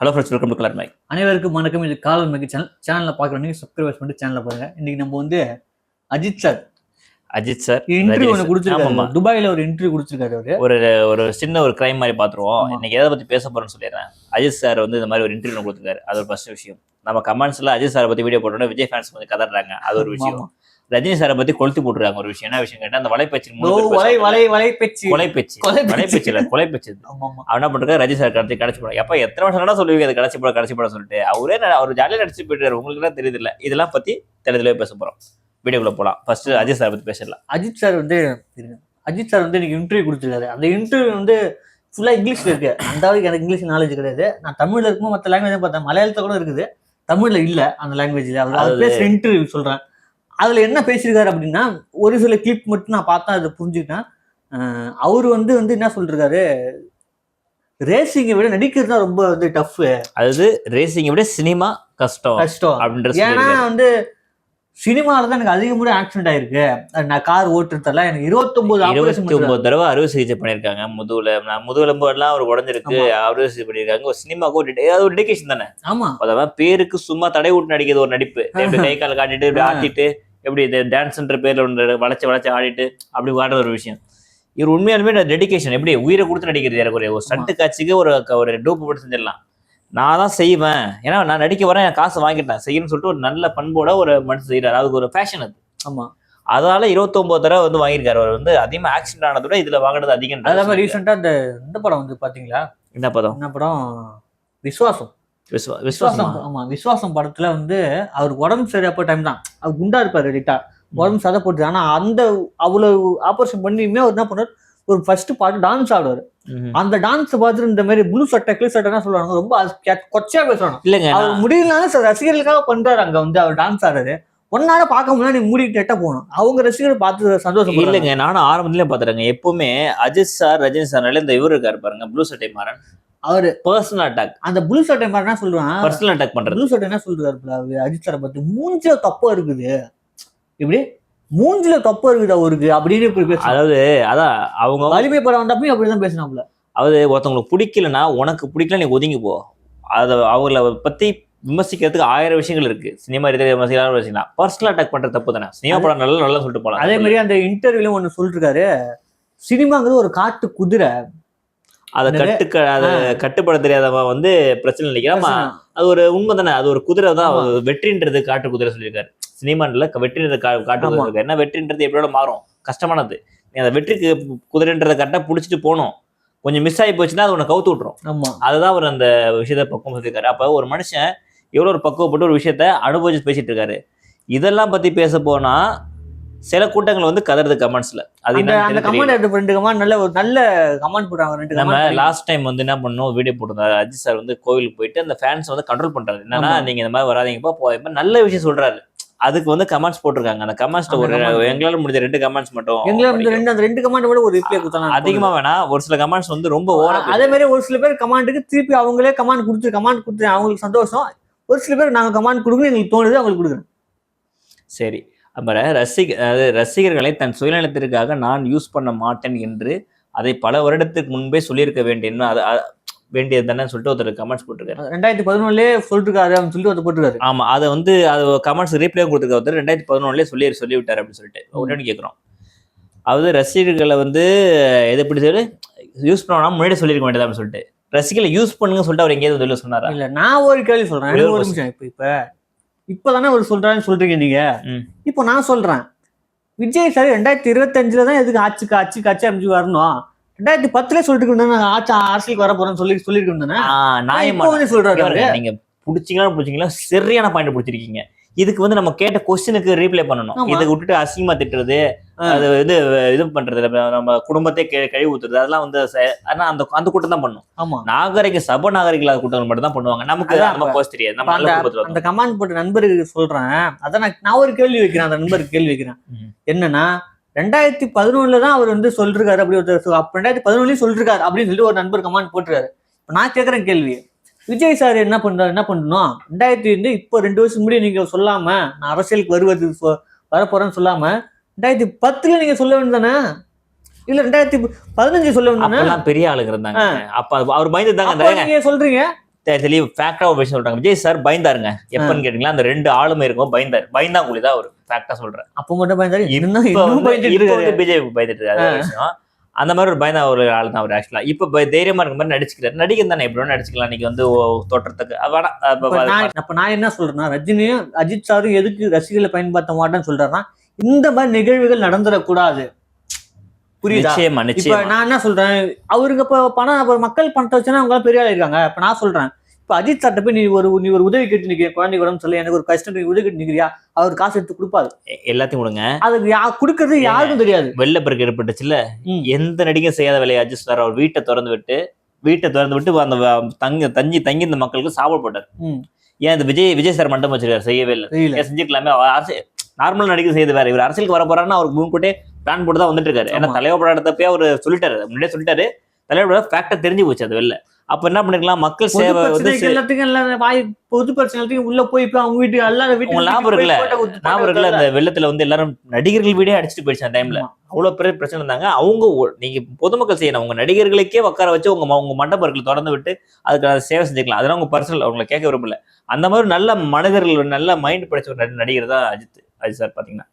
Hello friends welcome to colour mic அனைவருக்கும் வணக்கம். இது காலல் மெகி சேனல் சேனலில் பார்க்குற நீங்கள் சப்ஸ்கிரைபர்ஸ் பண்ணிட்டு சேனலில் பாருங்க. இன்னைக்கு நம்ம வந்து Ajith sir Ajith sir interview ஒன்று ஆமா. கொடுத்துருக்காரு. துபாயில ஒரு இன்டர்வியூ கொடுத்துருக்காரு அவரு. ஒரு ஒரு சின்ன ஒரு கிரைம் மாதிரி பார்த்துருவோம். இன்னைக்கு எதை பத்தி பேச போறோம்னு சொல்லிடுறேன். அஜித் சார் வந்து இந்த மாதிரி ஒரு இன்டர்வியூ கொடுத்துருக்காரு. அது ஒரு ஃபர்ஸ்ட் விஷயம். நம்ம கமெண்ட்ஸ்ல அஜித் சாரை பத்தி வீடியோ போட்டோம்னா விஜய் ஃபேன்ஸ் கொஞ்சம் கதறாங்க. அது ஒரு விஷயம். ரஜினி சாரை பத்தி கொளுத்தி போட்டுருக்காங்க ஒரு விஷயம். என்ன விஷயம் கேட்டா அந்த வலைப்பேச்சு. கொலைப்பேச்சு. வலைப்பேச்சு இல்ல கொலைப்பேச்சு என்ன பண்றாரு? ரஜினி சார் கடத்தி கடைசி படம். எப்ப எத்தனை வருஷம் சொல்லுவீங்க? அது கடைசி படம் கடைசி படம் சொல்லிட்டு. அவரே அவர் ஜாலியா நடிச்சு போயிட்டாரு. உங்களுக்கு தான் தெரியுது இல்ல. இதெல்லாம் பத்தி தெளிவாக பேச போறோம். வீடியோக்குள்ள போலாம். ஃபர்ஸ்ட் அஜித் சார் பத்தி பேசிடலாம். அஜித் சார் வந்து. அஜித் சார் வந்து இன்னைக்கு இன்டர்வியூ கொடுத்துருக்காரு. அந்த இன்டர்வியூ வந்து ஃபுல்லா இங்கிலீஷ்ல இருக்கு. அந்த அளவுக்கு எனக்கு இங்கிலீஷ் நாலேஜ் கிடையாது. நான் தமிழ்ல இருக்கும்போது மற்ற லாங்குவேஜ் பார்த்தேன். மலையாளத்துல கூட இருக்குது. தமிழ்ல இல்ல அந்த லாங்குவேஜ்ல அவர் பேசுற இன்டர்வியூ சொல்றேன். அதுல என்ன பேசியிருக்காரு அப்படின்னா ஒரு சில கிளிப் மட்டும் நான் பார்த்தா அதை புரிஞ்சுக்கிட்டேன் அவர் வந்து வந்து என்ன சொல்றாரு ரேசிங்கை விட நடிக்கிறது தான் ரொம்ப வந்து டஃப் அதாவது ரேசிங்கை விட சினிமா கஷ்டம் கஷ்டம். அப்படின்ற ஏன்னா. வந்து சினிமால தான் எனக்கு அதிக முறை ஆக்சிடென்ட் ஆயிருக்கு. நான் கார் ஓட்டுறதெல்லாம் எனக்கு இருபத்தொன்பது ஆபரேஷன் இருபத்தி ஒன்பது தடவை அறுவை சிகிச்சை பண்ணிருக்காங்க முதுகுல நான் முதுகெலும்பு எல்லாம் ஒரு உடஞ்சிருக்கு. அறுவை சிகிச்சை பண்ணிருக்காங்க ஒரு சினிமாவுக்கு ஒரு அது ஒரு டெடிகேஷன் தானே? ஆமா. அதாவது பேருக்கு சும்மா தடை விட்டு நடிக்கிறது ஒரு நடிப்பு. கை கால் காட்டிட்டு. ஆட்டிட்டு எப்படி இது டான்ஸ்ன்ற பேர்ல ஒன்று வளைச்சு வளைச்சு ஆடிட்டு அப்படி ஆடுற ஒரு விஷயம். இவர் உண்மையாலுமே டெடிகேஷன் எப்படி உயிரை கொடுத்து நடிக்கிறது எனக்கு ஒரு ஸ்டண்ட் காட்சிக்கு ஒரு ஒரு டூப்பு போட்டு செஞ்சிடலாம். நான் தான் செய்வேன். ஏன்னா நான் நடிக்க வரேன் என் காசு வாங்கிட்டேன். செய்யணும்னு சொல்லிட்டு ஒரு நல்ல பண்போட ஒரு மனுஷன் செய்யறாரு அதுக்கு ஒரு ஃபேஷன் அது. ஆமா. அதனால 29 தடவை வந்து வாங்கியிருக்காரு அவர். வந்து அதிகமா ஆக்சிடென்ட் ஆனதை விட இதுல வாங்கினது அதிகம். அதே மாதிரி ரீசெண்டா இந்த இந்த படம் வந்து பாத்தீங்களா? என்ன பதம் என்ன படம்? விஸ்வாசம் விஸ்வா விஸ்வாசம். ஆமா விஸ்வாசம் படத்துல வந்து அவருக்கு உடம்பு சரியாப்ப டைம் தான். அவர் குண்டா இருப்பாரு ரைட்டா உடம்பு சதை போட்டு ஆனா அந்த அவ்வளவு ஆபரேஷன் பண்ணியுமே அவர் என்ன பண்ணார் ஒரு ஃபர்ஸ்ட் பாட்டு டான்ஸ் ஆடுவார். அந்த டான்ஸ் பார்த்துட்டு இந்த மாதிரி ப்ளூ சட்டை கிளி சட்டைனா சொல்லுவாங்க. ரொம்ப கொச்சையா பேசுவாங்க. இல்லைங்க அவர் முடியலனாலும் ரசிகர்களுக்காக பண்றாரு அங்க வந்து அவர் டான்ஸ் ஆடுறது. ஒன்னால பார்க்க முன்னாடி மூடிட்டு எட்ட போகணும். அவங்க ரசிகர்கள் பார்த்து சந்தோஷம் இல்லைங்க நானும் ஆரம்பத்திலே பாத்துறேங்க எப்பவுமே அஜித் சார் ரஜினி சார்னால இந்த இவர் இருக்காரு பாருங்க ப்ளூ சட்டை மாறன். அவரு பர்சனல் அட்டாக் அந்த ப்ளூ மாதிரி என்ன சொல்றான்? பர்சனல் அட்டாக் பண்றது. ப்ளூ சட்டை என்ன சொல்றாரு அஜித் சாரை பத்தி. மூஞ்சில தப்பா இருக்குது. இப்படி மூஞ்சில தப்பா இருக்குது அவருக்கு அப்படின்னு இப்படி அதாவது அதான் அவங்க வலிமை படம் வந்தப்பயும் அப்படிதான் பேசினாப்ல அதாவது ஒருத்தவங்களுக்கு பிடிக்கலன்னா உனக்கு பிடிக்கல நீ ஒதுங்கி போ. அதை அவங்கள பத்தி விமர்சிக்கிறதுக்கு ஆயிரம் விஷயங்கள் இருக்கு. சினிமா ரீதியாக விமர்சிக்கலாம் வச்சுக்கலாம் பர்சனல் அட்டாக் பண்றது தப்பு தானே? சினிமா படம் நல்லா நல்லா சொல்லிட்டு போலாம். அதே மாதிரி அந்த இன்டர்வியூல ஒண்ணு சொல்லிருக்காரு சினிமாங்கிறது ஒரு காட்டு குதிரை. அதை? கட்டுக்க அதை கட்டுப்பட தெரியாதவன் வந்து பிரச்சனை நினைக்கிறான். அது ஒரு உண்மை தானே. அது ஒரு குதிரை தான். அது வெற்றின்றது காட்டு குதிரை சொல்லியிருக்காரு. சினிமான்ல வெற்றின்றது காட்டு குதிரை ஆமா. இருக்கு என்ன வெற்றின்றது எப்படியோட மாறும்? கஷ்டமானது. நீ அந்த வெற்றிக்கு குதிரைன்றதை கரெக்டாக பிடிச்சிட்டு போகணும். கொஞ்சம் மிஸ் ஆகி போச்சுன்னா அது உன்னை கவுத்து விட்டுரும். அதுதான் அவர் அந்த விஷயத்த பக்குவம் சொல்லியிருக்காரு. அப்போ ஒரு மனுஷன் எவ்வளோ ஒரு பக்குவப்பட்டு ஒரு விஷயத்த அனுபவிச்சு பேசிட்டு இருக்காரு. இதெல்லாம் பத்தி பேச போனா சில கூட்டங்கள் வந்து கதறது கமெண்ட்ஸ்ல அது அந்த. கமெண்ட் ரெண்டு கமெண்ட் நல்ல ஒரு நல்ல கமெண்ட் போடுறாங்க ரெண்டு நம்ம லாஸ்ட் டைம் வந்து என்ன பண்ணோம்? வீடியோ போட்டிருந்தாரு அஜித் சார் வந்து கோவிலுக்கு போயிட்டு அந்த ஃபேன்ஸ் வந்து கண்ட்ரோல் பண்றாரு. என்னன்னா. நீங்க இந்த மாதிரி வராதீங்கப்பா போ இந்த மாதிரி நல்ல விஷயம் சொல்றாரு. அதுக்கு வந்து கமெண்ட்ஸ் போட்டிருக்காங்க. அந்த கமெண்ட்ஸ்ல அந்த ஒரு. எங்களால முடிஞ்ச ரெண்டு கமெண்ட்ஸ் மட்டும் எங்களை வந்து படிக்கிறோம். ரெண்டு அந்த ரெண்டு கமெண்ட் விட ஒரு ரிப்ளை கொடுத்தாங்க அதிகமா வேணா ஒரு சில கமெண்ட்ஸ் வந்து ரொம்ப ஓவரா அதே மாதிரி ஒரு சில பேர் கமாண்டுக்கு திருப்பி அவங்களே கமாண்ட் கொடுத்து கமாண்ட் கொடுத்து அவங்களுக்கு சந்தோஷம். ஒரு சில பேர் நாங்க கமாண்ட் கொடுக்கணும் எங்களுக்கு தோணுது அவங்களுக்கு கொடுக்குறோம் சரி. அப்புறம் ரசிக அதாவது ரசிகர்களை தன் சுயநலத்திற்காக நான் யூஸ் பண்ண மாட்டேன் என்று அதை பல வருடத்துக்கு முன்பே சொல்லியிருக்க வேண்டிய அது வேண்டியது தானே சொல்லிட்டு ஒருத்தர் கமெண்ட்ஸ் போட்டிருக்காரு. ரெண்டாயிரத்தி பதினொன்னுலயே சொல்லிருக்காரு அப்படின்னு சொல்லி வந்து போட்டுருக்காரு. ஆமா அதை வந்து அது கமெண்ட்ஸ் ரீப்ளே கொடுத்துருக்க ஒருத்தர். ரெண்டாயிரத்தி பதினொன்னுலேயே சொல்லி சொல்லி விட்டார் அப்படின்னு சொல்லிட்டு. உடனே கேட்குறோம் அதாவது ரசிகர்களை வந்து எது எப்படி சொல்லி யூஸ் பண்ணா முன்னாடி சொல்லியிருக்க வேண்டியது அப்படின்னு சொல்லிட்டு. ரசிகர்களை யூஸ் பண்ணுங்க சொல்லிட்டு அவர் எங்கேயாவது வெளில சொன்னாரா? இல்ல நான் ஒரு கேள்வி நிமிஷம் இப்ப இப்ப இப்பதானே ஒரு சொல்றான்னு சொல்றீங்க நீங்க. இப்போ நான் சொல்றேன். விஜய் சார் ரெண்டாயிரத்தி இருபத்தஞ்சுல தான் எதுக்கு ஆட்சிக்கு ஆட்சிக்கு ஆட்சி அமைச்சு வரணும்? ரெண்டாயிரத்தி பத்துல சொல்லிட்டு இருந்தா ஆட்சி அரசியலுக்கு வர போறேன்னு சொல்லி சொல்லிட்டு இருந்தானே வந்து சொல்றாரு அவரு. நீங்க புடிச்சீங்களா புடிச்சீங்களா? சரியான பாயிண்ட் பிடிச்சிருக்கீங்க. இதுக்கு வந்து நம்ம கேட்ட கொஸ்டினுக்கு ரீப்ளை பண்ணணும். இதை விட்டுட்டு அசிங்கமா திட்டுறது. அது இது இது பண்றது நம்ம- குடும்பத்தை கெ- கழுவி ஊத்துறது அதெல்லாம் வந்து ஆனா அந்த அந்த கூட்டம் தான் பண்ணும். ஆமா. நாகரிக சப நாகரிக இல்லாத கூட்டங்கள் மட்டும் தான் பண்ணுவாங்க. நமக்கு நம்ம போஸ்ட் தெரியாது. நம்ம அந்த கமாண்ட் போட்ட நண்பருக்கு சொல்றேன். அதான் நான் நான் ஒரு கேள்வி வைக்கிறேன். அந்த நண்பருக்கு கேள்வி வைக்கிறேன். என்னன்னா ரெண்டாயிரத்தி பதினொன்னுல தான் அவர் வந்து சொல்றாரு அப்படி அப்ப ரெண்டாயிரத்தி பதினொன்னுலயும் சொல்றாரு அப்படின்னு சொல்லி ஒரு நண்பர் கமாண்ட் போட்டுருக்காரு. நான் கேக்குறேன் கேள்வி விஜய் சார் என்ன பண்றாரு? என்ன பண்ணணும்? ரெண்டாயிரத்தி வந்து இப்போ ரெண்டு வருஷம் முன்னாடி நீங்க சொல்லாம நான் அரசியலுக்கு வருவது வரப்போறேன்னு சொல்லாம ரெண்டாயிரத்தி பத்துல நீங்க சொல்ல வேண்டியதானே இல்ல ரெண்டாயிரத்தி பதினஞ்சு சொல்ல வேண்டியதானே பெரிய ஆளுங்க இருந்தாங்க. அப்ப அவர் பயந்து தாங்க நீங்க சொல்றீங்க? தெளிவு ஃபேக்டா ஒரு விஷயம் சொல்றாங்க. விஜய் சார் பயந்தாருங்க. எப்பன்னு கேட்டீங்களா? அந்த ரெண்டு ஆளுமை இருக்கும் பயந்தார். பயந்தாங்குழி தான் ஒரு ஃபேக்டா சொல்றேன். அப்ப மட்டும் பயந்தாரு? இன்னும் பயந்துட்டு இருக்காரு. பிஜேபி பயந்துட்டு இருக்காரு. அந்த மாதிரி ஒரு பயந்த ஒரு ஆள் தான் அவர் ஆக்சுவலா இப்ப பய- தைரியமா இருக்க மாதிரி நடிச்சுக்கிறாரு. நடிகன் தானே எப்படி நடிச்சுக்கலாம். இன்னைக்கு வந்து தோற்றத்துக்கு. அது. அப்ப நான் என்ன சொல்றேன்னா ரஜினியும் அஜித் சாரும் எதுக்கு ரசிகர்களை பயன்படுத்த மாட்டேன்னு சொல்றாருன்னா இந்த மாதிரி நிகழ்வுகள் நடந்துடக்கூடாது. புரியுதா? நான் என்ன சொல்றேன் அவருக்கு இப்ப பணம் மக்கள் பணத்தை வச்சுன்னா அவங்க பெரிய ஆள் இருக்காங்க இப்ப நான் சொல்றேன் இப்ப அஜித் சார்ட்ட போய் நீ ஒரு நீ ஒரு உதவி கேட்டு நிக்கிற குழந்தை உடம்பு சொல்லி எனக்கு ஒரு கஷ்டம் உதவி கேட்டு நிக்கிறியா? அவர் காசு எடுத்து கொடுப்பாரு. எல்லாத்தையும் கொடுங்க. அதுக்கு யா கொடுக்கறது யாருக்கும் தெரியாது. வெள்ளப்பெருக்கு ஏற்பட்டுச்சுல ம். எந்த நடிகை செய்யாத வேலையை அஜித் சார் அவர் வீட்டை திறந்து விட்டு வீட்டை திறந்து விட்டு அந்த தங்கி தங்கி தங்கி இந்த மக்களுக்கு சாப்பாடு போட்டார். ஏன் இந்த விஜய் விஜய் சார் மண்டபம் வச்சிருக்காரு செய்யவே இல்லை. செஞ்சுக்கலாமே அரசியல் நார்மல் நடிகை செய்து வேற இவர் அரசியலுக்கு வர போறாருன்னா அவருக்கு முன்கூட்டே பிளான் போட்டு தான் வந்துட்டு இருக்காரு. ஏன்னா. தலைவர் படம் எடுத்தப்பே அவர் சொல்லிட்டாரு முன்னாடியே சொல்லிட்டாரு தலைவர் படம் ஃபேக்டா தெரிஞ்சு போச்சு அது வெளில. அப்ப என்ன பண்ணிருக்கலாம்? மக்கள் சேவை வந்து எல்லாத்துக்கும் வாய் பொது பிரச்சனை எல்லாத்துக்கும் உள்ள போய் இப்ப அவங்க வீட்டுக்கு எல்லாரும் ஞாபகம் போய் இருக்குல்ல? ஞாபகம் இருக்குல்ல? அந்த வெள்ளத்துல வந்து எல்லாரும் நடிகர்கள் வீடே அடிச்சுட்டு போயிடுச்சு அந்த டைம்ல. அவ்வளவு பெரிய பிரச்சனை இருந்தாங்க. அவங்க நீங்க பொதுமக்கள் செய்யணும். உங்க நடிகர்களுக்கே உட்கார வச்சு உங்க உங்க மண்டபர்கள் திறந்து விட்டு அதுக்கு அதை சேவை செஞ்சுக்கலாம். அதெல்லாம் உங்க பர்சனல் அவங்களை கேட்க விரும்பல. அந்த மாதிரி நல்ல மனிதர்கள் நல்ல மைண்ட் படைச்ச ஒரு நடி- நடிகர் தான் அஜித் அஜித் சார் பாத்தீங்கன்னா.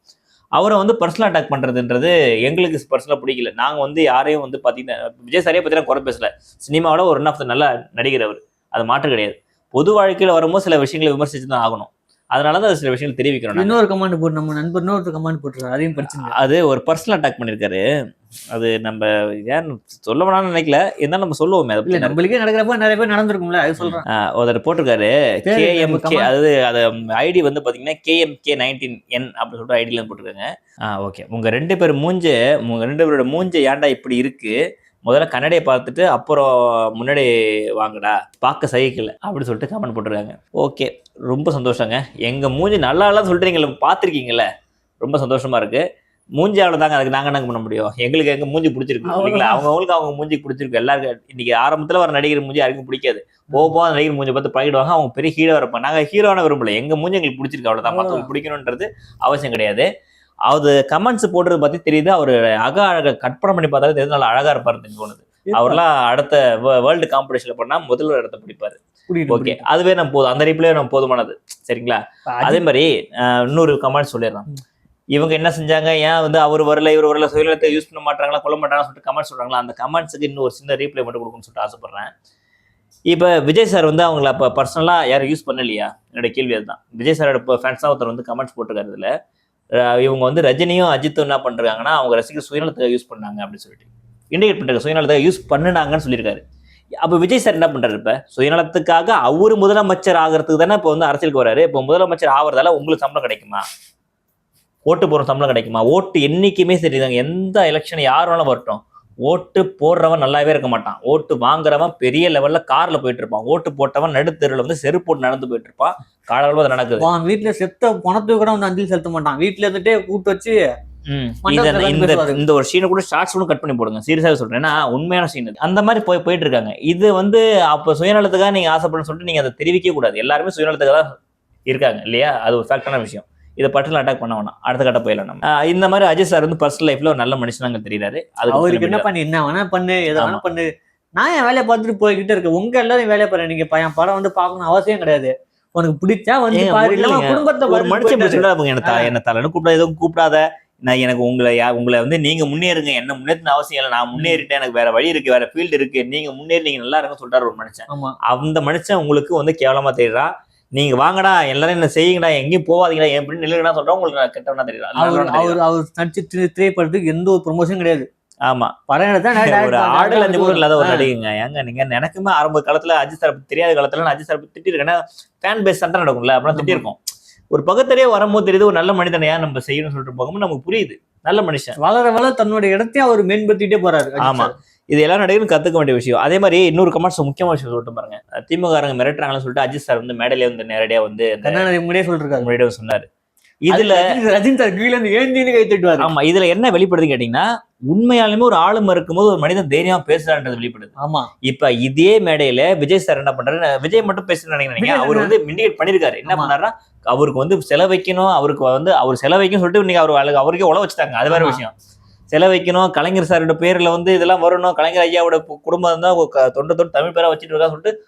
அவரை வந்து பர்சனல் அட்டாக் பண்ணுறதுன்றது எங்களுக்கு பர்சனலாக பிடிக்கல. நாங்கள் வந்து யாரையும் வந்து பார்த்தீங்கன்னா விஜய் சாரியை பத்தி குறை பேசல. சினிமாவோட ஒரு ஒன் ஆஃப் த நல்ல நடிகர் அவர். அது மாற்று கிடையாது. பொது வாழ்க்கையில் வரும்போது சில விஷயங்களை விமர்சித்து தான் ஆகணும். அதனால தான் சில விஷயங்கள் தெரிவிக்கிறோம். இன்னொரு கமாண்ட் போட்டு நம்ம நண்பர் இன்னொரு கமாண்ட் போட்டுருக்காரு அதையும் படிச்சுங்க அது ஒரு பர்சனல் அட்டாக் பண்ணிருக்காரு. அது நம்ம ஏன் சொல்ல வேணாம்னு நினைக்கல இருந்தாலும் நம்ம சொல்லுவோமே அதை இல்ல நம்மளுக்கே நடக்கிறப்ப நிறைய பேர் நடந்திருக்கும்ல அது சொல்றேன். ஆஹ் ஒருத்தர் போட்டிருக்காரு கேஎம்கே அதாவது அது ஐடி வந்து பாத்தீங்கன்னா கேஎம்கே நைன்டீன் என் அப்படின்னு சொல்லிட்டு ஐடியில போட்டிருக்காங்க. ஆ ஓகே உங்க ரெண்டு பேர் மூஞ்ச உங்க ரெண்டு பேரோட மூஞ்ச ஏன்டா இப்படி இருக்கு? முதல்ல கண்ணாடியை பார்த்துட்டு அப்புறம் முன்னாடி வாங்கடா பார்க்க சகிக்கல அப்படின்னு சொல்லிட்டு கமெண்ட் போட்டிருக்காங்க. ஓகே ரொம்ப சந்தோஷங்க. எங்க மூஞ்சி நல்லா இல்லைன்னு சொல்லிட்டு நீங்க பார்த்துருக்கீங்கல்ல ரொம்ப சந்தோஷமா இருக்கு. மூஞ்சி அவ்வளவுதாங்க அதுக்கு நாங்க என்ன பண்ண முடியும்? எங்களுக்கு எங்க மூஞ்சி பிடிச்சிருக்கு இல்லைங்களா? அவங்க அவங்களுக்கு அவங்க மூஞ்சி பிடிச்சிருக்கு. எல்லாருக்கும் இன்னைக்கு ஆரம்பத்துல வர நடிகர் மூஞ்சி யாருக்கும் பிடிக்காது. போக போக அந்த நடிகர் மூஞ்சி பார்த்து பழகிடுவாங்க. அவங்க பெரிய ஹீரோ இருப்பாங்க. நாங்க ஹீரோவான விரும்பல. எங்க மூஞ்சி எங்களுக்கு பிடிச்சிருக்கு அவ்வளவுதான். மற்றவங்களுக்கு பிடிக்கணுன்றது அவசியம் கிடையாது. அது கமெண்ட்ஸ் போடுறது பத்தி தெரியுது. அவர் அக அழக கற்பனை பண்ணி பார்த்தாலே தெரியுது. நல்லா அழகா இருப்பாருன்னு தோணுது. அவர்லாம் அடுத்த வேர்ல்டு காம்படிஷன்ல பண்ணா முதல்வர் இடத்த பிடிப்பாரு. ஓகே. அதுவே நம்ம போதும். அந்த ரீப்ளே நம்ம போதுமானது. சரிங்களா? இப்ப அதே மாதிரி இன்னொரு கமெண்ட் சொல்லிடுறேன். இவங்க என்ன செஞ்சாங்க? ஏன் வந்து அவர் வரல இவர் வரல சுயநலத்தை யூஸ் பண்ண மாட்டாங்களா கொல்ல மாட்டாங்கன்னு சொல்லிட்டு கமெண்ட் சொல்றாங்களா? அந்த கமெண்ட்ஸுக்கு இன்னும் ஒரு சின்ன ரீப்ளை மட்டும் கொடுக்கணும்னு சொல்லிட்டு ஆசைப்படுறேன். இப்போ விஜய் சார் வந்து அவங்கள அப்போ பர்சனலாக யாரும் யூஸ் பண்ணலையா? என்னோட கேள்வி அதுதான். விஜய் சாரோட இப்போ ஃபேன்ஸாக ஒருத்தர் வந்து கமெண்ட்ஸ் போட்டிருக்காரு இதுல. இவங்க வந்து ரஜினியும் அஜித்தும் என்ன பண்றாங்கன்னா அவங்க ரசிகர் சுயநலத்தை யூஸ் பண்ணாங்க அப்படின்னு சொல்லிட்டு. இண்டிகேட் பண்றாங்க சுயநலத்தை யூஸ் பண்ணினாங்கன்னு சொல்லியிருக்காரு. அப்போ விஜய் சார் என்ன பண்றாரு இப்ப? சுயநலத்துக்காக அவர் முதலமைச்சர் ஆகிறதுக்கு தானே இப்போ வந்து அரசியலுக்கு வராரு. இப்போ முதலமைச்சர் ஆகிறதால உங்களுக்கு சம்பளம் கிடைக்குமா? ஓட்டு போடுற சம்பளம் கிடைக்குமா? ஓட்டு என்னைக்குமே சரிதாங்க. எந்த எலெக்ஷன் யார் வேணாலும் வரட்டும். ஓட்டு போடுறவன் நல்லாவே இருக்க மாட்டான். ஓட்டு வாங்குறவன் பெரிய லெவல்ல கார்ல போயிட்டு இருப்பான். ஓட்டு போட்டவன் நடுத்தெருவில் வந்து செருப்பு போட்டு நடந்து போயிட்டு இருப்பான். காலளவு அது நடக்குது. அவன் வீட்டுல செத்த பணத்துக்கு கூட வந்து அஞ்சலி செலுத்த மாட்டான். வீட்டுல இருந்துட்டே கூப்பிட்டு வச்சு இந்த ஒரு சீனை கூட ஷார்ட்ஸ் கூட கட் பண்ணி போடுங்க. சீரியஸாக சொல்றேன். ஏன்னா உண்மையான சீன் அந்த மாதிரி போய் போயிட்டு இருக்காங்க. இது வந்து அப்போ சுயநலத்துக்காக நீங்க ஆசைப்படணும்னு சொல்லிட்டு நீங்க அதை தெரிவிக்க கூடாது. எல்லாருமே சுயநலத்துக்காக தான் இருக்காங்க இல்லையா? அது ஒரு ஃபேக்டான விஷயம். இதை பட்டியல் அட்டாக் பண்ண வேணாம். அடுத்த கட்ட போயிடலாம் நம்ம. இந்த மாதிரி அஜய் சார் வந்து பர்சனல் லைஃப்ல ஒரு நல்ல மனுஷனாங்க தெரியுறாரு. அவருக்கு என்ன பண்ணி என்ன வேணா பண்ணு எதை வேணா. பண்ணு. நான் என் வேலையை பார்த்துட்டு போய்கிட்டே இருக்கேன். உங்க எல்லாரும் வேலையை பாரு. நீங்க ப- என் படம் வந்து பார்க்கணும் அவசியம் கிடையாது. உனக்கு பிடிச்சா வந்து பாரு. குடும்பத்தை மனுஷன் என்ன தா- என்ன தலைன்னு கூப்பிடாத எதுவும் கூப்பிடாத. நான் எனக்கு உங்களை யா- உங்களை வந்து நீங்க முன்னேறுங்க என்ன முன்னேற்றின அவசியம் இல்லை. நான் முன்னேறிட்டேன் எனக்கு வேற வழி இருக்கு வேற ஃபீல்டு இருக்கு. நீங்க முன்னேறி நல்லா இருங்க சொல்றாரு ஒரு மனுஷன். அந்த மனுஷன் உங்களுக்கு வந்து கேவலமா தெரியுறா. நீங்க வாங்கடா எல்லாரும் என்ன செய்யுங்கடா எங்கேயும் போகாதீங்கடா என் இப்படி நில்லுங்கடா சொல்றா உங்களுக்கு கெட்டவனா தெரியுறா. அவர். அவர் நடிச்சு திரை- திரைப்படத்துக்கு எந்த ஒரு ப்ரொமோஷன் கிடையாது. ஆமா. ஒரு ஆடல் அஞ்சு கூட இல்லாத ஒரு. நடிகைங்க. ஏங்க நீங்க எனக்குமே ஆரம்ப காலத்துல அஜித் சார் தெரியாத காலத்துல நான் அஜித் சார் திட்டிருக்கேன் ஃபேன் பேஸ் சண்டை நடக்கும்ல அப்புறம் திட்டிருக்கோம் ஒரு பக்கத்திலேயே வரும்போது தெரியுது ஒரு நல்ல மனிதனை ஏன் நம்ம செய்யணும்னு சொல்லிட்டு போகும்போது நமக்கு புரியுது. நல்ல மனுஷன். வளர வளர தன்னுடைய இடத்தையும் அவர் மேம்படுத்திட்டே போறாரு. ஆமா. இது எல்லா நடிகரும் கத்துக்க வேண்டிய விஷயம். அதே மாதிரி இன்னொரு கமெண்ட்ஸ் முக்கியமான விஷயம் சொல்லிட்டு பாருங்க. திமுககாரங்க மிரட்டுறாங்கன்னு சொல்லிட்டு அஜித் சார் வந்து மேடையில வந்து நேரடியா வந்து கருணாநிதி முன்னாடியே சொல்லிருக்காரு. முன்னாடியே சொன்னாரு. இதுல ரஜினி- சார் கீழ இருந்து ஏந்தின்னு கை தட்டுவாரு. ஆமா இதுல என்ன வெளிப்படுது கேட்டீங்கன்னா உண்மையாலுமே ஒரு ஆளுமை இருக்கும்போது ஒரு மனிதன் தைரியமா பேசுறான்றது வெளிப்படுது. ஆமா. இப்ப இதே மேடையில விஜய் சார் என்ன பண்றாரு? விஜய் மட்டும் பேசுறேன்னு நினைக்கிறீங்க அவர் வந்து மிண்டிகேட் பண்ணிருக்காரு. என்ன. பண்ணாருன்னா அவருக்கு வந்து செலவைக்கணும் அவருக்கு வந்து அவர் செலவைக்கும் சொல்லிட்டு இன்னைக்கு அவர் அவருக்கு- உழ வச்சுட்டாங்க. அது வேற. விஷயம். செலவைக்கணும் கலைஞர் சாரோட பேர்ல வந்து இதெல்லாம் வரணும் கலைஞர் ஐயாவோட குடும்பம் தான் தொண்டு தொண்டு தமிழ் பேரா வச்சுட்டு இருக்கா சொல்லிட்டு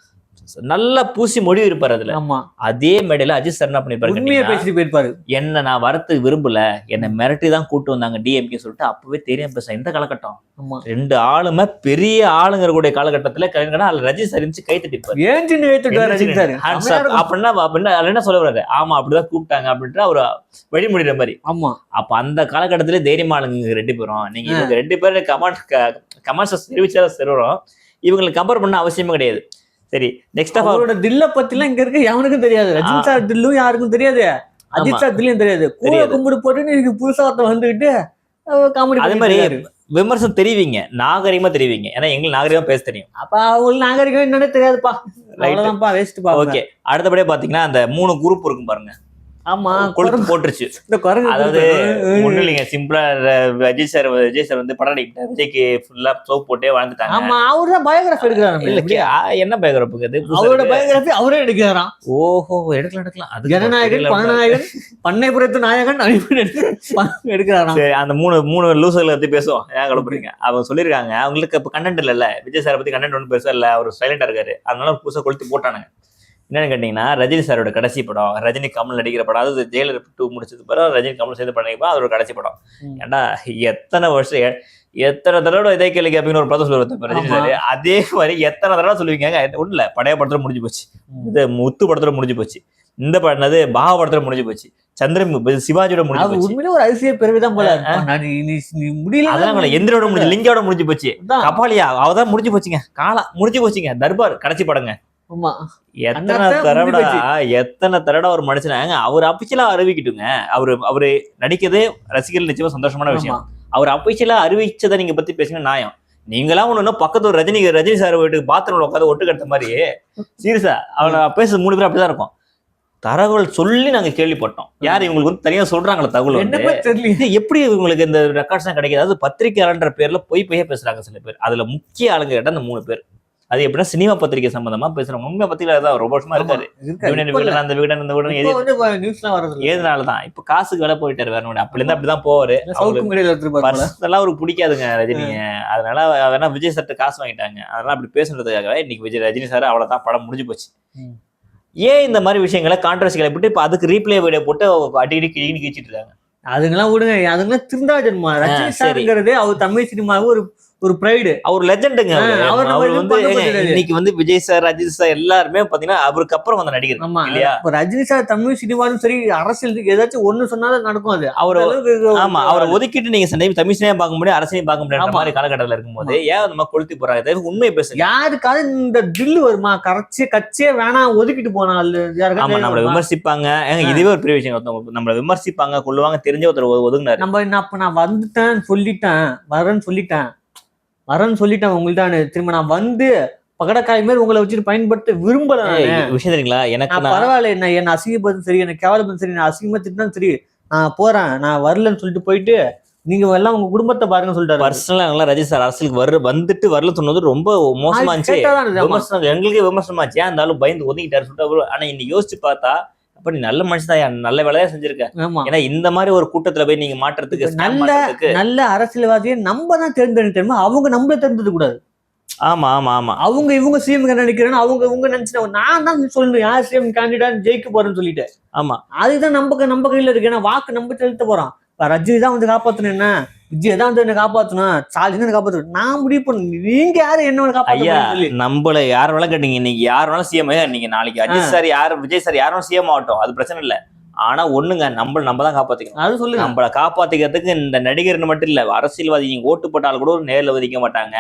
நல்லா பூசி மொழி இருப்பாரு அதுல. ஆமா. அதே மேடையில அஜித் சார் என்ன பண்ணிருப்பாரு உண்மையை பேசிட்டு போயிருப்பாரு. என்ன நான் வரத்துக்கு விரும்பல. என்னை மிரட்டி தான் கூட்டு வந்தாங்க டிஎம்கே சொல்லிட்டு அப்பவே தெரியும் பேச இந்த காலகட்டம். ரெண்டு ஆளுமே பெரிய ஆளுங்கிற கூடிய காலகட்டத்துல கலைஞர் அதுல ரஜினி சார் இருந்துச்சு கை தட்டிப்பாரு. ஏன் சின்ன வைத்துட்டாரு ரஜினி சார். அப்படின்னா அப்படின்னா அதுல என்ன சொல்ல வர்றாரு? ஆமா அப்படிதான் கூப்பிட்டாங்க. அப்படின்ட்டு அவர் வழிமுடிகிற மாதிரி. ஆமா. அப்ப அந்த காலகட்டத்திலே தைரியமா ஆளுங்க ரெண்டு பேரும். நீங்க ரெண்டு பேரும் கமெண்ட் கமெண்ட்ஸ் தெரிவிச்சா செருவோம் இவங்களுக்கு கம்பேர் பண்ண அவசியமே கிடையாது. சரி நெக்ஸ்ட் அவரோட தில்ல பத்தி எல்லாம் இங்க இருக்க எவனுக்கும் தெரியாது. ரஜினி சார் தில்லும் யாருக்கும் தெரியாது. அஜித் சார் தில்லும் தெரியாது. கூட. கும்பிடு போட்டு இன்னைக்கு புதுசா ஒருத்தன் வந்துகிட்டு காமெடி அதே மாதிரி விமர்சனம் தெரிவிங்க. நாகரிகமா தெரிவிங்க. ஏன்னா எங்களுக்கு நாகரிகமா பேச தெரியும். அப்ப அவங்க நாகரிகம் என்னன்னு தெரியாதுப்பா. அவ்வளவுதான்ப்பா வேஸ்ட் பா ஓகே அடுத்தபடியே பாத்தீங்கன்னா அந்த மூணு குரூப் இருக்கும் பாருங்க. ஆமா கொழுத்து போட்டுருச்சு. இந்த குரங்கு அதாவது. ஒண்ணும் இல்லைங்க சிம்பிளா விஜய் சார் விஜய் சார் வந்து படம் நடிக்கிட்டார். விஜய்க்கு ஃபுல்லா சோப் போட்டே வாழ்ந்துட்டாங்க. ஆமா அவரு தான் பயோகிராஃபி எடுக்கிறாரு இல்ல என்ன பயங்கரப்புக்கு அது? அவரோட. பயோகிராஃபி அவரே எடுக்கிறாராம். ஓஹோ எடுக்கலாம் எடுக்கலாம். அது ஜனநாயகன் பணநாயகன் பண்ணைபுரத்து நாயகன் எடுத்து எடுக்கிறாராம். சரி அந்த மூணு மூணு லூசர்களை பத்தி பேசுவோம். ஏன் கலப்புறீங்க அவங்க சொல்லியிருக்காங்க. அவங்களுக்கு இப்ப கண்டென்ட் இல்ல விஜய் சாரை பத்தி கண்டென்ட் ஒன்றும் பெருசா இல்ல. அவர் சைலண்டா இருக்காரு. அதனால புதுசா கொளுத்தி போட்டானுங்க. என்னன்னு கேட்டீங்கன்னா ரஜினி சாரோட கடைசி படம் ரஜினி கமல் நடிக்கிற படம் அதாவது ஜெயிலர் டூ முடிச்சது பிறகு ரஜினி கமல் சேர்ந்து பண்ணிருப்பா அதோட கடைசி படம். ம். ஏன்டா எத்தனை வருஷம் எத்தனை தடவை இதே கேள்வி கேட்பீங்கன்னு ஒரு படம் சொல்லுவார் ரஜினி. சார். அதே மாதிரி எத்தனை தடவை சொல்லுவீங்க? ஒன்றும் இல்ல படைய படத்துல முடிஞ்சு போச்சு. இது முத்து படத்துல முடிஞ்சு போச்சு. இந்த படம் என்னது பாவ படத்துல முடிஞ்சு போச்சு. சந்திரன் சிவாஜியோட முடிஞ்சு உண்மையிலே ஒரு அதிசய பெருமிதம் போல முடியல அதெல்லாம் எந்திரோட முடிஞ்சு லிங்கோட முடிஞ்சு போச்சு. அதான். கபாலியா அவதான் முடிஞ்சு போச்சுங்க. காலா முடிஞ்சு போச்சுங்க. தர்பார் கடைசி படங்க. ஆமா. எத்தனை அண்ணாத்த தடவை முடிஞ்சு எத்தனை தடவை அவர் மனுஷனாங்க அவர் அபிஷியலா அறிவிக்கட்டுங்க. அவரு அவரு நடிக்கிறதே ரசிகர்கள் நிச்சயமா சந்தோஷமான விஷயம். அவர் அபிஷியலா அறிவிச்சதை நீங்க பத்தி பேசுங்க நியாயம் நீங்களா ஒண்ணு பக்கத்து ஒரு ரஜினி ரஜினி சார் வீட்டுக்கு பாத்ரூம்ல உட்காந்து ஒட்டு கட்ட மாதிரி. சீரியஸா? அவனை பேச மூணு பேர் அப்படிதான் இருக்கும். தகவல் சொல்லி நாங்க கேள்விப்பட்டோம். யார் இவங்களுக்கு வந்து தனியா சொல்றாங்களா தகவல் எப்படி இவங்களுக்கு இந்த ரெக்கார்ட்ஸ் கிடைக்குது? அதாவது பத்திரிகையாளன்ற பேர்ல பொய் பொய்யா பேசுறாங்க சில பேர். அதுல முக்கிய ஆளுங்க கேட்டா அந்த மூணு பேர். அது எப்படின்னா சினிமா பத்திரிகை சம்பந்தமா பேசுறாங்க உண்மை பத்திரிகை தான் ரொம்ப வருஷமா இருக்காரு. யூனியன் விகடன் அந்த விகடன் இந்த விகடன் எது வந்து நியூஸ்லாம் வர்றது இல்ல. ஏதுனாலதான் இப்ப காசுக்கு வேலை போயிட்டாரு வேற அப்படி இருந்தா அப்படிதான் போவாரு. பர்சனலா அவருக்கு பிடிக்காதுங்க ரஜினிய. அதனால வேணா விஜய் சார்ட்ட காசு வாங்கிட்டாங்க. அதனால அப்படி பேசுனதுக்காகவே இன்னைக்கு விஜய் ரஜினி சார் அவ்வளவுதான். படம் முடிஞ்சு போச்சு. ஏன் இந்த மாதிரி விஷயங்களை கான்ட்ரவர்சிகளை போட்டு இப்ப அதுக்கு ரீப்ளே வீடியோ போட்டு அடிக்கடி கிழின்னு கிழிச்சிட்டு இருக்காங்க? அதுங்கெல்லாம் விடுங்க. அதுங்கெல்லாம் திருந்தா ஜென்மா. ரஜினி சரி. சாருங்கிறது அவர் தமிழ் சினிமாவுக்கு ஒரு ஒரு ப்ரைடு அவர். லெஜெண்டுங்க அவர் நம்ம வந்து. இன்னைக்கு வந்து விஜய் சார் அஜித் சார் எல்லாருமே பாத்தீங்கன்னா அவருக்கு அப்புறம் வந்த நடிகர் ஆமா. இல்லையா? இப்ப ரஜினி சார் தமிழ் சினிமாலும் சரி அரசியல் ஏதாச்சும் ஒண்ணு சொன்னாதான் நடக்கும் அது. அவர் ஆமா அவரை ஒதுக்கிட்டு நீங்க தமிழ் சினிமா பார்க்க முடியும் அரசியல் பார்க்க முடியாத. மாதிரி காலகட்டத்துல இருக்கும்போது ஏன் மாதிரி கொளுத்தி போறாங்க? உண்மையை பேசுங்க. யாருக்காவது இந்த தில்லு வருமா? கரைச்சே கச்சே வேணாம் ஒதுக்கிட்டு போனா ஆமா யாருக்காவது நம்மள விமர்சிப்பாங்க. இதுவே ஒரு பெரிய விஷயம். நம்மள விமர்சிப்பாங்க கொள்ளுவாங்க தெரிஞ்ச ஒருத்தர் ஒதுங்குனாரு நம்ம நான் வந்துட்டேன் சொல்லிட்டேன் வரேன்னு சொல்லிட்டேன். வரேன்னு சொல்லிட்டேன் உங்கள்ட்ட திரும்ப நான் வந்து பகடக்காய் மாதிரி உங்களை வச்சுட்டு பயன்படுத்த விரும்பல விஷயம் தெரியுங்களா? எனக்கு பரவாயில்ல என்ன என்ன அசிங்கப்படுத்தும் சரி என்ன கேவலப்படுத்தும் சரி நான் அசிங்கமா திட்டினாலும் சரி நான் போறேன் நான் வரலன்னு சொல்லிட்டு போயிட்டு நீங்க எல்லாம் உங்க குடும்பத்தை பாருங்க சொல்லிட்டாரு. பர்சனலா நல்லா ரஜினி சார் அரசியலுக்கு வர வந்துட்டு வரல சொன்னது ரொம்ப மோசமா இருந்துச்சு. விமர்சனம் எங்களுக்கே விமர்சனமாச்சு. ஏன் இருந்தாலும் பயந்து ஒதுங்கிட்டாரு சொல்லிட்டு ஆனா இன்னைக்கு யோசிச்சு பார்த்தா அப்ப நீ நல்ல மனுஷன் தான் நல்ல வேலையா செஞ்சிருக்க. ஏன்னா இந்த மாதிரி ஒரு கூட்டத்துல போய் நீங்க மாற்றுறதுக்கு scam நல்ல- நல்ல அரசியல்வாதியை நம்ம தான் தேர்ந்தெடுக்கணுமா அவங்க நம்மள தேர்ந்தெடுக்க கூடாது. ஆமா ஆமா ஆமா. அவங்க இவங்க சிஎம் நினைக்கிறேன்னு அவங்க இவங்க நினைச்சு நான் தான் சொல்லணும் யார் சிஎம் கேண்டிடேட் ஜெயிக்க போறேன்னு சொல்லிட்டு. ஆமா. அதுதான் நம்ம நம்ம கையில இருக்கு. ஏன்னா வாக்கு நம்ம செலுத்த போறோம். இப்ப ரஜினி தான் வந்து காப்பாத்தணும் என்ன? விஜய் தான் வந்து என்ன காப்பாத்தணும். ஸ்டாலின் தான் காப்பாத்தணும். நான் முடிவு பண்ண நீங்க யாரு என்ன சொல்லி. நம்மள யார் வேணாலும் கேட்டீங்க. இன்னைக்கு யார் வேணாலும் சிஎம் நீங்க நாளைக்கு அஜித் சார் யார் விஜய் சார் யாரும் சிஎம் ஆகட்டும். அது பிரச்சனை இல்ல. ஆனா ஒண்ணுங்க நம்ம நம்ம தான் காப்பாத்திக்கணும். அது சொல்லுங்க. நம்மள காப்பாத்திக்கிறதுக்கு இந்த நடிகர்னு மட்டும் இல்ல அரசியல்வாதி நீங்க ஓட்டு போட்டாலும் கூட ஒரு நேர்ல ஒதுக்க மாட்டாங்க.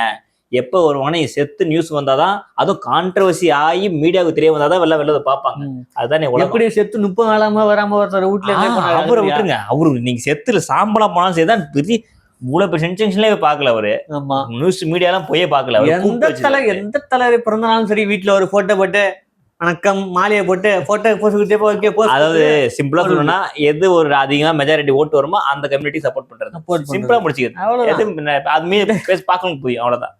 எப்ப வருவாங்கன்னா செத்து நியூஸ் வந்தாதான் அதுவும் கான்ட்ரவர்சி ஆகி மீடியாவுக்கு தெரிய வந்தாதான் வெள்ள வெள்ளத பாப்பாங்க ம். அதுதானே எப்படி செத்து முப்பது நாளாம வராம ஒருத்தர் வீட்டுல? அவரை விட்டுருங்க. அவரு நீங்க செத்துல சாம்பலா போனாலும் சரிதான் பெரிய இவ்வளவு பெரிய சென்சேஷன்லயே பார்க்கல அவரு. நியூஸ் மீடியாலாம் போயே பார்க்கல அவரு. எந்த தலை. எந்த தலைவர் பிறந்தனாலும் சரி வீட்டுல ஒரு போட்டோ போட்டு வணக்கம் மாலையை போட்டு போட்டோ போஸ்ட் கொடுத்தே ஓகே போஸ்ட் அதாவது சிம்பிளா சொல்லணும்னா எது ஒரு அதிகமா மெஜாரிட்டி ஓட்டு வருமோ அந்த கம்யூனிட்டி சப்போர்ட் பண்றது. சிம்பிளா முடிச்சுக்கிறது. அது மீது பேச பார்க்கணும் புரியும் அவ்வளவுதான்.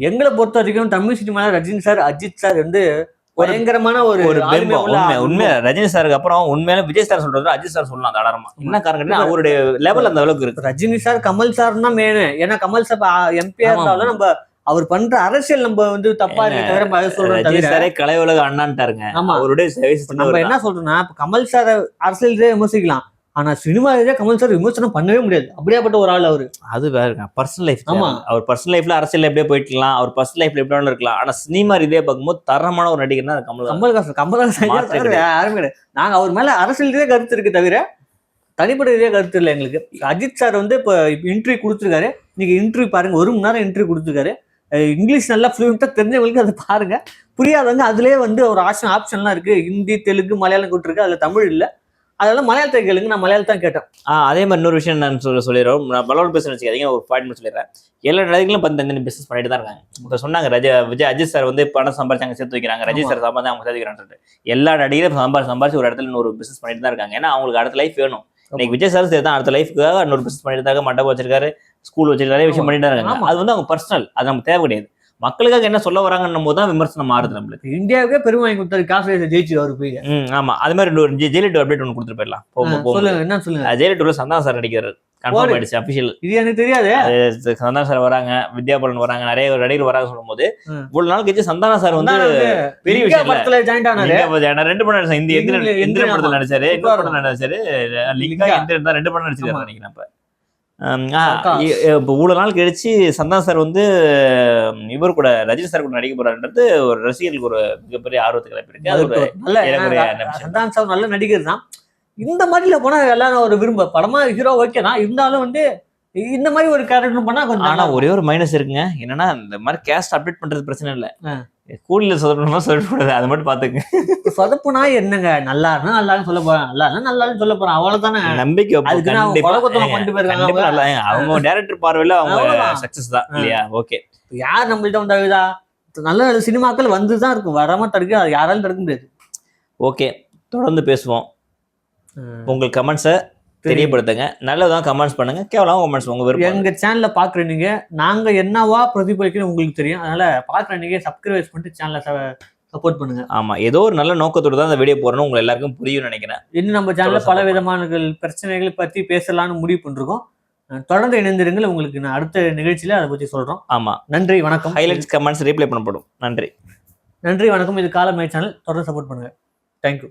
எங்களை பொறுத்த வரைக்கும் தமிழ் சினிமால ரஜினி சார் அஜித் சார் வந்து பயங்கரமான ஒரு ஒரு உள்ள உண்மை. உண்மை. ரஜினி சாருக்கு அப்புறம் உண்மையில விஜய் சார் சொல்றது அஜித் சார் சொல்லலாம் தாராளமா என்ன காரணம் அவருடைய லெவல் அந்த அளவுக்கு இருக்கு. ரஜினி சார் கமல் சார் தான் மெயின் ஏன்னா கமல் சார் எம்பியா. இருந்தாலும் நம்ம அவர் பண்ற அரசியல் நம்ம வந்து தப்பா சாரே கலை உலக அண்ணான்ட்டாருங்க. ஆமா. அவருடைய நம்ம என்ன சொல்றோம்னா கமல் சார் அரசியல் விமர்சிக்கலாம். ஆனா சினிமா ரீதியா கமல் சார் விமர்சனம் பண்ணவே முடியாது. அப்படியாப்பட்ட ஒரு ஆள் அவரு. அது வேற பர்சனல் லைஃப் ஆமா. அவர் பர்சனல் லைஃப்ல அரசியல் எப்படியே போயிட்டுலாம் அவர் பர்சனல் லைஃப்ல எப்படி இருக்கலாம். ஆனா சினிமா ரீதியா பார்க்கும்போது தரமான ஒரு நடிகர்னா அது கமல். கமல்ஹாசன். கமல்ஹாசன் யாரும் கிடையாது. நாங்க அவர் மேல அரசியல் ரீதியா கருத்து இருக்கு தவிர தனிப்பட்ட ரீதியா கருத்து இல்லை எங்களுக்கு. அஜித் சார் வந்து இப்போ இன்டர்வியூ கொடுத்துருக்காரு. நீங்க இன்டர்வியூ பாருங்க. ஒரு மணி நேரம் இன்டர்வியூ கொடுத்துருக்காரு. இங்கிலீஷ் நல்லா ஃப்ளூயண்டா தெரிஞ்சவங்களுக்கு அதை பாருங்க. புரியாதவங்க அதுலயே வந்து ஒரு ஆப்ஷன் ஆப்ஷன்லாம் இருக்கு. ஹிந்தி தெலுங்கு மலையாளம் கொடுத்துருக்கு. அதுல தமிழ் இல்ல. அதெல்லாம் மலையாளத்தை கேளுங்க நான் மலையாளம் தான் கேட்டேன். அதே மாதிரி இன்னொரு விஷயம் நான் சொல்ல சொல்லிடுறோம் நான் பலவன் பேசுறேன் வச்சுக்காதீங்க ஒரு பாயிண்ட் சொல்லிடுறேன். எல்லா நடிகர்களும் பத்து தனி பிசினஸ் பண்ணிட்டு தான் இருக்காங்க. இப்போ சொன்னாங்க ரஜ விஜய் அஜித் சார் வந்து பணம் சம்பாரிச்சாங்க சேர்த்து வைக்கிறாங்க. ஆமா. சார் சம்பாதிச்சு அவங்க சேர்த்து வைக்கிறாங்க எல்லா நடிகரும் சம்பாரிச்சு சம்பாரிச்சு ஒரு இடத்துல இன்னொரு பிசினஸ் பண்ணிட்டு தான் இருக்காங்க. ஏன்னா அவங்களுக்கு அடுத்த லைஃப் வேணும். இன்னைக்கு விஜய் சார் சேர்த்து அடுத்த லைஃப்க்காக இன்னொரு பிசினஸ் பண்ணிட்டு இருக்காங்க, மண்டபம் வச்சிருக்காரு ஸ்கூல் வச்சிருக்காரு நிறைய விஷயம். பண்ணிட்டு தான் இருக்காங்க. அது வந்து அவங்க பர்சனல் அது நமக்கு தேவை கிடையாது. மக்களுக்காக என்ன சொல்ல வராங்கன்னும் போது தான் விமர்சனம் மாறுது நம்மளுக்கு. இந்தியாவுக்கே பெருமை வாங்கி கொடுத்தாரு காசு ஜெயிச்சு அவர் போய். ஆமா. அது மாதிரி இன்னொரு ஜெயிலிட்டு அப்டேட் ஒன்று கொடுத்துட்டு போயிடலாம். போகும் போகும் சொல்லுங்க என்ன சொல்லுங்க? ஜெயிலிட்டுல சந்தானம் சார் நடிக்கிறார். கன்ஃபார்ம். ஆயிடுச்சு அபிஷியல் இது எனக்கு தெரியாது. சந்தான சார் வராங்க வித்யாபலன் வராங்க நிறைய நடிகர் வராங்க சொல்லும்போது. இவ்வளவு நாள் கழிச்சு சந்தான சார் வந்து பெரிய விஷயம் ஜாயின்ட் ஆனாரு. ரெண்டு படம் நடிச்சேன் இந்த எந்திரன் எந்திரன் படத்துல. நடிச்சாரு இன்னொரு படம் நடிச்சாரு லிங்கா. எந்திரன் தான் ரெண்டு படம் நடிச்சிருக்காரு. நினைக்கிறேன் இப்போ இவ்வளவு நாள் கழிச்சு சந்தான சார் வந்து இவர் கூட ரஜினி சார் கூட நடிக்க போறாருன்றது ஒரு ரசிகர்களுக்கு ஒரு மிகப்பெரிய ஆர்வத்தை கிளப்பிருக்கு அது ஒரு நல்ல. சந்தானம் சார் நல்ல நடிகர் தான் இந்த மாதிரில போனா எல்லாரும் ஒரு விரும்ப. படமா ஹீரோ ஓகே தான் இருந்தாலும் வந்து இந்த மாதிரி ஒரு கேரக்டர் பண்ணா கொஞ்சம் ஆனா நல்லா. ஒரே ஒரு மைனஸ் இருக்குங்க. என்னன்னா இந்த மாதிரி கேஸ்ட் அப்டேட் பண்றது பிரச்சனை இல்ல. கூலில சொல்லணுமா சொல்லக்கூடாது அதை மட்டும் பாத்துங்க சொதப்புனா என்னங்க? நல்லா இருந்தா நல்லான்னு சொல்ல போறேன். நல்லா இருந்தா நல்லான்னு சொல்ல போறேன். அவ்வளவுதானே? நம்பிக்கை. அதுக்கு பண்ணிட்டு போயிருக்காங்க. அவங்க. நல்லா டைரக்டர் பார்வையில அவங்க. சக்சஸ் தான். இல்லையா? ஓகே. யார் நம்மள்ட்ட வந்தா இதா நல்ல நல்ல சினிமாக்கள் வந்துதான் இருக்கும். வராம தடுக்க யாராலும் தடுக்க முடியாது. ஓகே. தொடர்ந்து பேசுவோம். உங்கள் கமெண்ட்ஸை தெரியப்படுத்துங்க. நல்லதான் கமெண்ட்ஸ் பண்ணுங்க. கேவலம் கமெண்ட்ஸ் உங்க விருப்பம். எங்க சேனல்ல பாக்குற நீங்க நாங்க என்னவா பிரதிபலிக்கணும் உங்களுக்கு தெரியும். அதனால பாக்குற நீங்க சப்ஸ்கிரைப் பண்ணிட்டு சேனலை சப்போர்ட் பண்ணுங்க. ஆமா. ஏதோ ஒரு நல்ல நோக்கத்தோட தான் இந்த வீடியோ போறணும் உங்க எல்லாருக்கும் புரியும் நினைக்கிறேன். இன்னும் நம்ம சேனல்ல பல விதமான பிரச்சனைகளை பத்தி பேசலாம்னு முடிவு பண்ணிருக்கோம். தொடர்ந்து இணைந்திருங்கள். உங்களுக்கு நான் அடுத்த நிகழ்ச்சியில அதை பத்தி சொல்றோம். ஆமா. நன்றி வணக்கம். ஹைலைட்ஸ் கமெண்ட்ஸ் ரீப்ளை பண்ணப்படும். நன்றி. நன்றி வணக்கம். இது காலமே சேனல் தொடர்ந்து சப்போர்ட் பண்ணுங்க. தேங்க்யூ